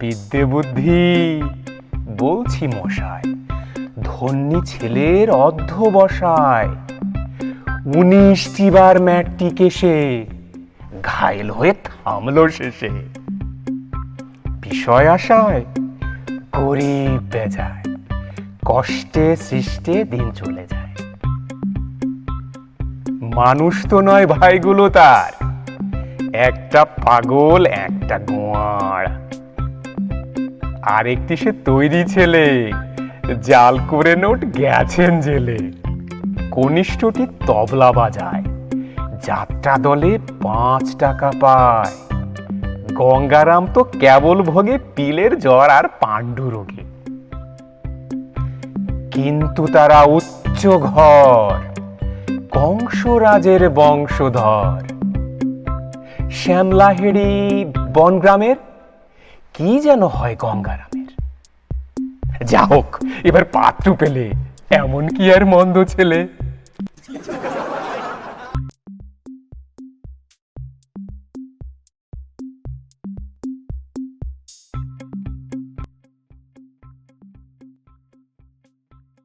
বিদ্যে বুদ্ধি বলছি মশাই ধন্যী ছেলের অর্ধ বসায় উনিশটি বার ম্যাটটিকে সে ঘায়েল হয়ে থামলো শেষে। বিষয় আশায়, গরিব বেজায়, কষ্টে সৃষ্টে দিন চলে যায়। মানুষ তো নয় ভাইগুলো তার, একটা পাগল, একটা গোয়ার আরেকটি সে তৈরি ছেলে। জাল করে নোট গেছেন জেলে। কনিষ্ঠটি তবলা বাজায়। যাত্রা দলে পাঁচ টাকা পায়। গঙ্গারাম তো কেবল ভোগে পিলের জ্বর আর পাণ্ডু রোগে। কিন্তু তারা উচ্চ ঘর, কংসরাজের বংশধর। শ্যামলাহেড়ি বনগ্রামের কি যেন হয় গঙ্গারামের যা হোক এবার পাত্র পেলে। এমন কি আর মন্দ ছেলে?